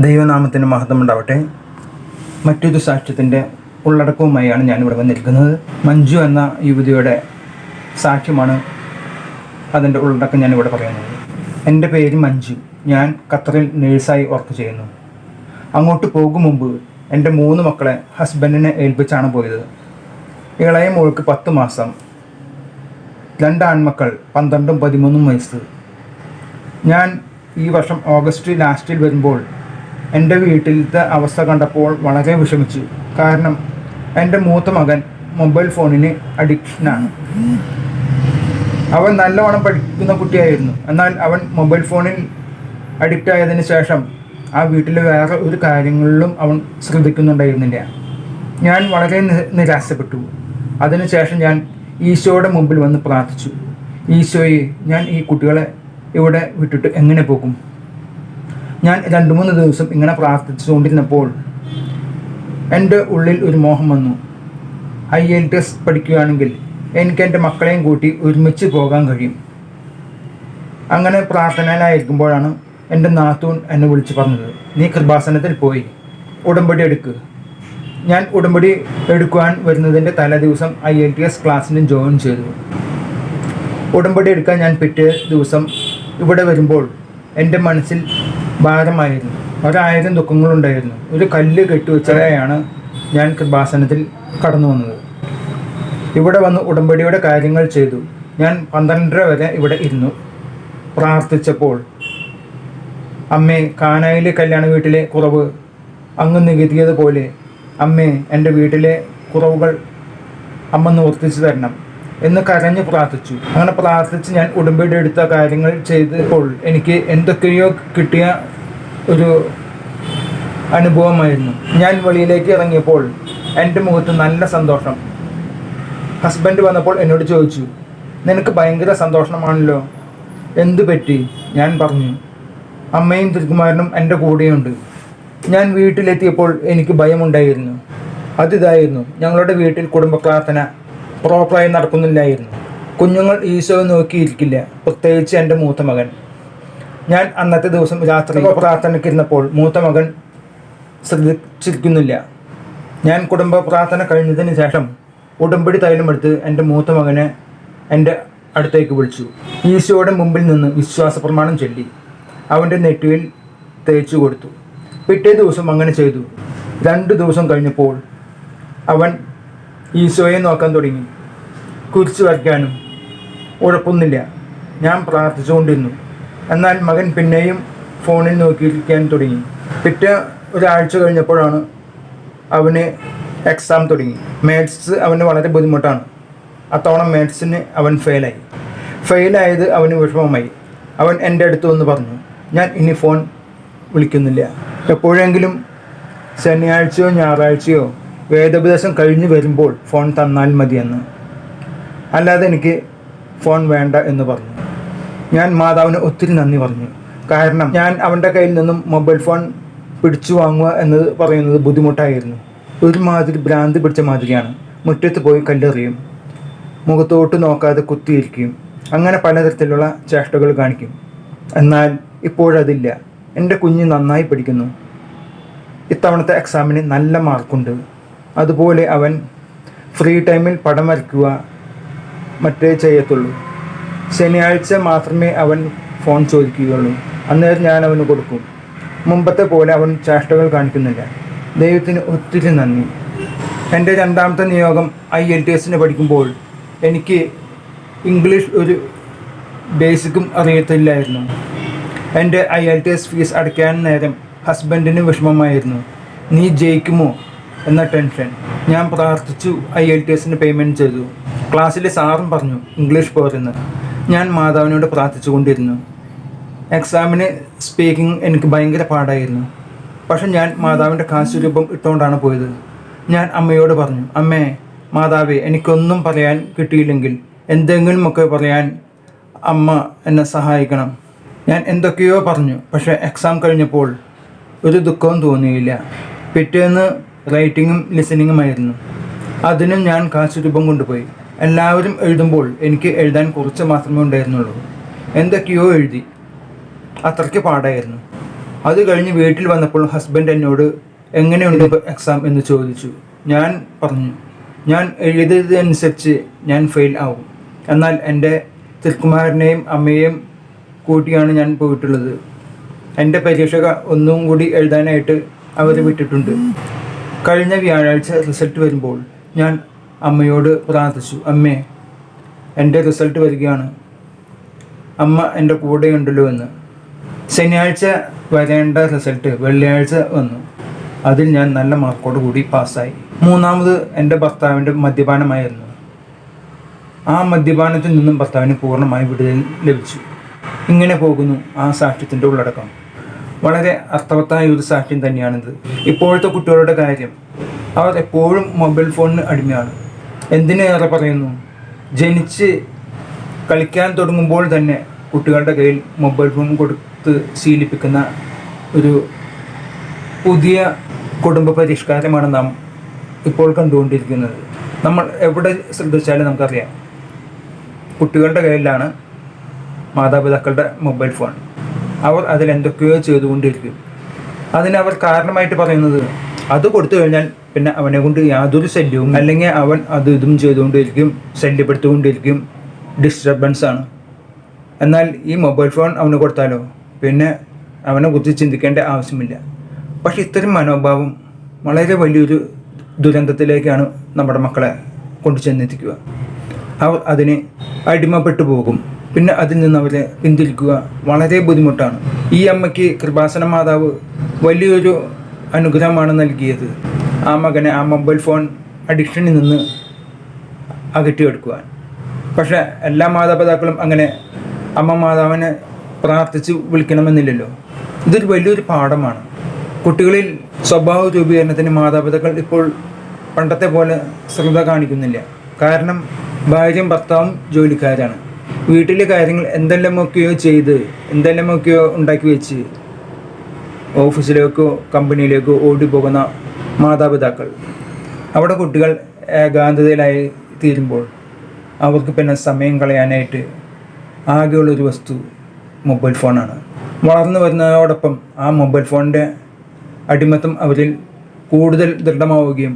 ദൈവനാമത്തിന് മഹത്വം ഉണ്ടാവട്ടെ മറ്റൊരു സാക്ഷ്യത്തിന്റെ ഉള്ളടക്കവുമായാണ് ഞാനിവിടെ വന്നിരിക്കുന്നത്. മഞ്ജു എന്ന യുവതിയുടെ സാക്ഷ്യമാണ് അതിന്റെ ഉള്ളടക്കം ഞാനിവിടെ പറയുന്നത്. എന്റെ പേര് മഞ്ജു. ഞാൻ ഖത്തറിൽ നേഴ്സായി വർക്ക് ചെയ്യുന്നു. അങ്ങോട്ട് പോകും മുമ്പ് എന്റെ മൂന്ന് മക്കളെ ഹസ്ബൻഡിനെ ഏൽപ്പിച്ചാണ് പോയത്. ഇളയ മോൾക്ക് പത്ത് മാസം രണ്ട് ആൺമക്കൾ പന്ത്രണ്ടും പതിമൂന്നും വയസ്സ്. ഞാൻ ഈ വർഷം ഓഗസ്റ്റ് ലാസ്റ്റിൽ വരുമ്പോൾ എന്റെ വീട്ടിലത്തെ അവസ്ഥ കണ്ടപ്പോൾ വളരെ വിഷമിച്ചു. കാരണം എന്റെ മൂത്ത മകൻ മൊബൈൽ ഫോണിന് അഡിക്ഷനാണ്. അവൻ നല്ലവണ്ണം പഠിക്കുന്ന കുട്ടിയായിരുന്നു. എന്നാൽ അവൻ മൊബൈൽ ഫോണിൽ അഡിക്റ്റ് ആയതിനു ശേഷം ആ വീട്ടിലെ വേറെ ഒരു കാര്യങ്ങളിലും അവൻ ശ്രദ്ധിക്കുന്നുണ്ടായിരുന്നില്ല. ഞാൻ വളരെ നിരാശപ്പെട്ടു. അതിനുശേഷം ഞാൻ ഈശോയുടെ മുമ്പിൽ വന്ന് പ്രാർത്ഥിച്ചു. ഈശോയെ ഞാൻ ഈ കുട്ടികളെ ഇവിടെ വിട്ടിട്ട് എങ്ങനെ പോകും? ഞാൻ രണ്ട് മൂന്ന് ദിവസം ഇങ്ങനെ പ്രാർത്ഥിച്ചുകൊണ്ടിരുന്നപ്പോൾ എന്റെ ഉള്ളിൽ ഒരു മോഹം വന്നു. ഐ എൽ ടി എസ് പഠിക്കുകയാണെങ്കിൽ എനിക്ക് എന്റെ മക്കളെയും കൂട്ടി ഒരുമിച്ച് പോകാൻ കഴിയും. അങ്ങനെ പ്രാർത്ഥനയിലായിരിക്കുമ്പോഴാണ് എന്റെ നാത്തൂൻ എന്നെ വിളിച്ച് പറഞ്ഞത് നീ കൃപാസനത്തിൽ പോയി ഉടമ്പടി എടുക്കുക ഞാൻ ഉടമ്പടി എടുക്കുവാൻ വരുന്നതിന്റെ തലേ ദിവസം ഐ എൽ ടി എസ് ക്ലാസ്സിന് ജോയിൻ ചെയ്തു. ഉടമ്പടി എടുക്കാൻ ഞാൻ പിറ്റേ ദിവസം ഇവിടെ വരുമ്പോൾ എന്റെ മനസ്സിൽ ഭാരമായിരുന്നു. ഒരായിരം ദുഃഖങ്ങളുണ്ടായിരുന്നു. ഒരു കല്ല് കെട്ടിവെച്ചതായാണ് ഞാൻ കൃപാസനത്തിൽ കടന്നു വന്നത്. ഇവിടെ വന്ന് ഉടമ്പടിയുടെ കാര്യങ്ങൾ ചെയ്തു. ഞാൻ പന്ത്രണ്ടര വരെ ഇവിടെ ഇരുന്നു. പ്രാർത്ഥിച്ചപ്പോൾ അമ്മേ കാനായിലെ കല്യാണ വീട്ടിലെ കുറവ് അങ്ങ് നികത്തിയതുപോലെ അമ്മേ എന്റെ വീട്ടിലെ കുറവുകൾ അമ്മ നിവർത്തിച്ചു തരണം. എന്ന് കരഞ്ഞു പ്രാർത്ഥിച്ചു. അങ്ങനെ പ്രാർത്ഥിച്ച് ഞാൻ ഉടമ്പടി എടുത്ത കാര്യങ്ങൾ ചെയ്തപ്പോൾ എനിക്ക് എന്തൊക്കെയോ കിട്ടിയ ഒരു അനുഭവമായിരുന്നു. ഞാൻ വെളിയിലേക്ക് ഇറങ്ങിയപ്പോൾ എന്റെ മുഖത്ത് നല്ല സന്തോഷം. ഹസ്ബൻഡ് വന്നപ്പോൾ എന്നോട് ചോദിച്ചു നിനക്ക് ഭയങ്കര സന്തോഷമാണല്ലോ? എന്തു പറ്റി? ഞാൻ പറഞ്ഞു അമ്മയും തിരുക്കുമാരനും എന്റെ കൂടെയുണ്ട്. ഞാൻ വീട്ടിലെത്തിയപ്പോൾ എനിക്ക് ഭയമുണ്ടായിരുന്നു. അതിതായിരുന്നു ഞങ്ങളുടെ വീട്ടിൽ കുടുംബ പ്രാർത്ഥന പ്രോപ്പറായി നടക്കുന്നില്ലായിരുന്നു. കുഞ്ഞുങ്ങൾ ഈശോ നോക്കിയിരിക്കില്ല. പ്രത്യേകിച്ച് എന്റെ മൂത്ത മകൻ. ഞാൻ അന്നത്തെ ദിവസം രാത്രി പ്രാർത്ഥനയ്ക്കിരുന്നപ്പോൾ മൂത്ത മകൻ ശ്രദ്ധിച്ചിരിക്കുന്നില്ല. ഞാൻ കുടുംബ പ്രാർത്ഥന കഴിഞ്ഞതിന് ശേഷം ഉടമ്പടി തൈലമെടുത്ത് എന്റെ മൂത്ത മകനെ എന്റെ അടുത്തേക്ക് വിളിച്ചു. ഈശോയുടെ മുമ്പിൽ നിന്ന് വിശ്വാസ പ്രമാണം ചൊല്ലി. അവന്റെ നെറ്റിയിൽ തേച്ചു കൊടുത്തു. പിറ്റേ ദിവസം അങ്ങനെ ചെയ്തു. രണ്ട് ദിവസം കഴിഞ്ഞപ്പോൾ അവൻ ഈശോയെ നോക്കാൻ തുടങ്ങി. കുരിച്ചു വരയ്ക്കാനും ഉഴപ്പൊന്നില്ല ഞാൻ പ്രാർത്ഥിച്ചുകൊണ്ടിരുന്നു. എന്നാൽ മകൻ പിന്നെയും ഫോണിൽ നോക്കിയിരിക്കാൻ തുടങ്ങി. പിറ്റേ ഒരാഴ്ച കഴിഞ്ഞപ്പോഴാണ് അവന് എക്സാം തുടങ്ങി. മാത്സ് അവന് വളരെ ബുദ്ധിമുട്ടാണ്. അത്തവണ മാത്സിന് അവൻ ഫെയിലായി ഫെയിലായത് അവന് വിഷമമായി. അവൻ എന്റെ അടുത്ത് വന്ന് പറഞ്ഞു ഞാൻ ഇനി ഫോൺ വിളിക്കുന്നില്ല. എപ്പോഴെങ്കിലും ശനിയാഴ്ചയോ ഞായറാഴ്ചയോ വേദോപദേശം കഴിഞ്ഞു വരുമ്പോൾ ഫോൺ തന്നാൽ മതിയെന്ന്. അല്ലാതെ എനിക്ക് ഫോൺ വേണ്ട എന്ന് പറഞ്ഞു. ഞാൻ മാതാവിന് ഒത്തിരി നന്ദി പറഞ്ഞു. കാരണം ഞാൻ അവന്റെ കയ്യിൽ നിന്നും മൊബൈൽ ഫോൺ പിടിച്ചു വാങ്ങുക എന്നത് പറയുന്നത് ബുദ്ധിമുട്ടായിരുന്നു. ഒരുമാതിരി ഭ്രാന്ത് പിടിച്ച മാതിരിയാണ്. മുറ്റത്ത് പോയി കല്ലെറിയും. മുഖത്തോട്ട് നോക്കാതെ കുത്തിയിരിക്കും. അങ്ങനെ പലതരത്തിലുള്ള ചേഷ്ടകൾ കാണിക്കും. എന്നാൽ ഇപ്പോഴതില്ല. എന്റെ കുഞ്ഞ് നന്നായി പഠിക്കുന്നു. ഇത്തവണത്തെ എക്സാമിന് നല്ല മാർക്കുണ്ട് അതുപോലെ അവൻ ഫ്രീ ടൈമിൽ പടം വരയ്ക്കുക മറ്റേ ചെയ്യത്തുള്ളൂ. ശനിയാഴ്ച മാത്രമേ അവൻ ഫോൺ ചോദിക്കുകയുള്ളൂ. അന്നേരം ഞാൻ അവന് കൊടുക്കും. മുമ്പത്തെ പോലെ അവൻ ചേഷ്ടകൾ കാണിക്കുന്നില്ല. ദൈവത്തിന് ഒത്തിരി നന്ദി. എന്റെ രണ്ടാമത്തെ നിയോഗം ഐ എൽ ടി എസിന് പഠിക്കുമ്പോൾ എനിക്ക് ഇംഗ്ലീഷ് ഒരു ബേസിക്കും അറിയത്തില്ലായിരുന്നു. എന്റെ I L T S fees അടയ്ക്കാൻ നേരം ഹസ്ബൻഡിന് വിഷമമായിരുന്നു. നീ ജയിക്കുമോ? എന്ന ടെൻഷൻ. ഞാൻ പ്രാർത്ഥിച്ചു ഐ എൽ ടി എസിന് പേയ്മെന്റ് ചെയ്തു. ക്ലാസ്സിലെ സാറും പറഞ്ഞു ഇംഗ്ലീഷ് പോരെന്ന്. ഞാൻ മാതാവിനോട് പ്രാർത്ഥിച്ചുകൊണ്ടിരുന്നു. എക്സാമിന് സ്പീക്കിംഗ് എനിക്ക് ഭയങ്കര പാടായിരുന്നു. പക്ഷെ ഞാൻ മാതാവിന്റെ കാശുരൂപം ഇട്ടുകൊണ്ടാണ് പോയത്. ഞാൻ അമ്മയോട് പറഞ്ഞു അമ്മേ മാതാവേ എനിക്കൊന്നും പറയാൻ കിട്ടിയില്ലെങ്കിൽ എന്തെങ്കിലുമൊക്കെ പറയാൻ അമ്മ എന്നെ സഹായിക്കണം. ഞാൻ എന്തൊക്കെയോ പറഞ്ഞു പക്ഷേ എക്സാം കഴിഞ്ഞപ്പോൾ ഒരു ദുഃഖവും തോന്നിയില്ല. പിറ്റേന്ന് റൈറ്റിങ്ങും ലിസണിങ്ങുമായിരുന്നു അതിനും ഞാൻ കാശുരൂപം കൊണ്ടുപോയി. എല്ലാവരും എഴുതുമ്പോൾ എനിക്ക് എഴുതാൻ കുറച്ച് മാത്രമേ ഉണ്ടായിരുന്നുള്ളൂ. എന്തൊക്കെയോ എഴുതി. അത്രയ്ക്ക് പാടായിരുന്നു. അത് കഴിഞ്ഞ് വീട്ടിൽ വന്നപ്പോൾ ഹസ്ബൻഡ് എന്നോട് എങ്ങനെയുണ്ട് എക്സാം എന്ന് ചോദിച്ചു. ഞാൻ പറഞ്ഞു ഞാൻ എഴുതിയതനുസരിച്ച് ഞാൻ ഫെയിൽ ആവും. എന്നാൽ എന്റെ തിരുക്കുമാരനെയും അമ്മയെയും കൂട്ടിയാണ് ഞാൻ പോയിട്ടുള്ളത്. എന്റെ പരീക്ഷക ഒന്നും കൂടി എഴുതാനായിട്ട് അവർ വിട്ടിട്ടുണ്ട്. കഴിഞ്ഞ വ്യാഴാഴ്ച റിസൾട്ട് വരുമ്പോൾ ഞാൻ അമ്മയോട് പ്രാർത്ഥിച്ചു അമ്മേ എന്റെ റിസൾട്ട് വരികയാണ്. അമ്മ എന്റെ കൂടെയുണ്ടല്ലോ എന്ന്. ശനിയാഴ്ച വരേണ്ട റിസൾട്ട് വെള്ളിയാഴ്ച വന്നു. അതിൽ ഞാൻ നല്ല മാർക്കോട് കൂടി പാസ്സായി. മൂന്നാമത് എന്റെ ഭർത്താവിന്റെ മദ്യപാനമായിരുന്നു. ആ മദ്യപാനത്തിൽ നിന്നും ഭർത്താവിന് പൂർണമായി വിടുതൽ ലഭിച്ചു. ഇങ്ങനെ പോകുന്നു ആ സാക്ഷ്യത്തിന്റെ ഉള്ളടക്കം. വളരെ അർത്ഥവത്തായ ഒരു സാക്ഷ്യം തന്നെയാണിത്. ഇപ്പോഴത്തെ കുട്ടികളുടെ കാര്യം. അവർ എപ്പോഴും മൊബൈൽ ഫോണിന് അടിമയാണ്. എന്തിനേറെ പറയുന്നു? ജനിച്ച് കളിക്കാൻ തുടങ്ങുമ്പോൾ തന്നെ കുട്ടികളുടെ കയ്യിൽ മൊബൈൽ ഫോൺ കൊടുത്ത് ശീലിപ്പിക്കുന്ന ഒരു പുതിയ കുടുംബ പരിഷ്കാരമാണ് നാം ഇപ്പോൾ കണ്ടുകൊണ്ടിരിക്കുന്നത്. നമ്മൾ എവിടെ ശ്രദ്ധിച്ചാലും നമുക്കറിയാം. കുട്ടികളുടെ കയ്യിലാണ് മാതാപിതാക്കളുടെ മൊബൈൽ ഫോൺ. അവർ അതിൽ എന്തൊക്കെയോ ചെയ്തുകൊണ്ടിരിക്കും. അതിന് അവർ കാരണമായിട്ട് പറയുന്നത് അത് കൊടുത്തു കഴിഞ്ഞാൽ പിന്നെ അവനെ കൊണ്ട് യാതൊരു ശല്യവും അല്ലെങ്കിൽ അവൻ അത് ഇതും ചെയ്തുകൊണ്ടിരിക്കും ശല്യപ്പെടുത്തിക്കൊണ്ടിരിക്കും ഡിസ്റ്റർബൻസ് ആണ്. എന്നാൽ ഈ മൊബൈൽ ഫോൺ അവന് കൊടുത്താലോ? പിന്നെ അവനെ കുറിച്ച് ചിന്തിക്കേണ്ട ആവശ്യമില്ല. പക്ഷെ ഇത്തരം മനോഭാവം വളരെ വലിയൊരു ദുരന്തത്തിലേക്കാണ് നമ്മുടെ മക്കളെ കൊണ്ടു ചെന്നെത്തിക്കുക. അവർ അതിന് അടിമപ്പെട്ടു പോകും. പിന്നെ അതിൽ നിന്ന് അവരെ പിന്തിരിക്കുക വളരെ ബുദ്ധിമുട്ടാണ്. ഈ അമ്മയ്ക്ക് കൃപാസന മാതാവ് വലിയൊരു അനുഗ്രഹമാണ് നൽകിയത്. ആ മകനെ ആ മൊബൈൽ ഫോൺ അഡിക്ഷനിൽ നിന്ന് അകറ്റിയെടുക്കുവാൻ പക്ഷേ എല്ലാ മാതാപിതാക്കളും അങ്ങനെ അമ്മ മാതാവിനെ പ്രാർത്ഥിച്ച് വിളിക്കണമെന്നില്ലല്ലോ. ഇതൊരു വലിയൊരു പാഠമാണ്. കുട്ടികളിൽ സ്വഭാവ രൂപീകരണത്തിന് മാതാപിതാക്കൾ ഇപ്പോൾ പണ്ടത്തെ പോലെ ശ്രദ്ധ കാണിക്കുന്നില്ല. കാരണം ഭാര്യയും ഭർത്താവും ജോലിക്കാരാണ്. വീട്ടിലെ കാര്യങ്ങൾ എന്തെല്ലാമൊക്കെയോ ചെയ്ത് എന്തെല്ലാമൊക്കെയോ ഉണ്ടാക്കി വെച്ച് ഓഫീസിലേക്കോ കമ്പനിയിലേക്കോ ഓടിപ്പോകുന്ന മാതാപിതാക്കൾ. അവിടെ കുട്ടികൾ ഏകാന്തതയിലായി തീരുമ്പോൾ അവർക്ക് പിന്നെ സമയം കളയാനായിട്ട് ആകെയുള്ളൊരു വസ്തു മൊബൈൽ ഫോണാണ്. വളർന്നു വരുന്നതോടൊപ്പം ആ മൊബൈൽ ഫോണിന്റെ അടിമത്തം അവരിൽ കൂടുതൽ ദൃഢമാവുകയും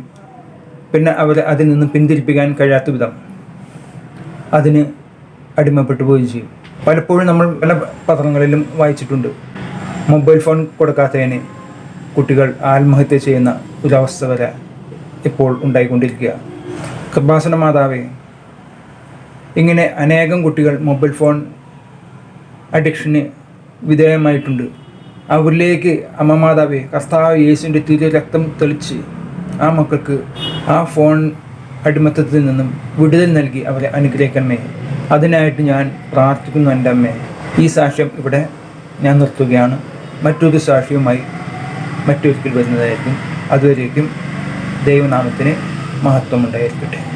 പിന്നെ അവർ അതിൽ നിന്ന് പിന്തിരിപ്പിക്കാൻ കഴിയാത്ത വിധം അതിന് അടിമപ്പെട്ടു പോവുകയും ചെയ്യും. പലപ്പോഴും നമ്മൾ പല പത്രങ്ങളിലും വായിച്ചിട്ടുണ്ട്. മൊബൈൽ ഫോൺ കൊടുക്കാത്തതിന് കുട്ടികൾ ആത്മഹത്യ ചെയ്യുന്ന ഒരവസ്ഥ വരെ ഇപ്പോൾ ഉണ്ടായിക്കൊണ്ടിരിക്കുക. കൃപാസന മാതാവേ ഇങ്ങനെ അനേകം കുട്ടികൾ മൊബൈൽ ഫോൺ അഡിക്ഷന് വിധേയമായിട്ടുണ്ട്. അവരിലേക്ക് അമ്മ മാതാവേ കർത്താവ് യേശുവിന്റെ തിരു രക്തം തെളിച്ച് ആ മക്കൾക്ക് ആ ഫോൺ അടിമത്തത്തിൽ നിന്നും വിടുതൽ നൽകി അവരെ അനുഗ്രഹിക്കണമേ. അതിനായിട്ട് ഞാൻ പ്രാർത്ഥിക്കുന്നു എന്റെ അമ്മേ. ഈ സാക്ഷ്യം ഇവിടെ ഞാൻ നിർത്തുകയാണ്. മറ്റൊരു സാക്ഷ്യവുമായി മറ്റൊരിക്കൽ വരുന്നതായിരിക്കും. അതുവരേക്കും ദൈവനാമത്തിന് മഹത്വമുണ്ടായിരിക്കട്ടെ.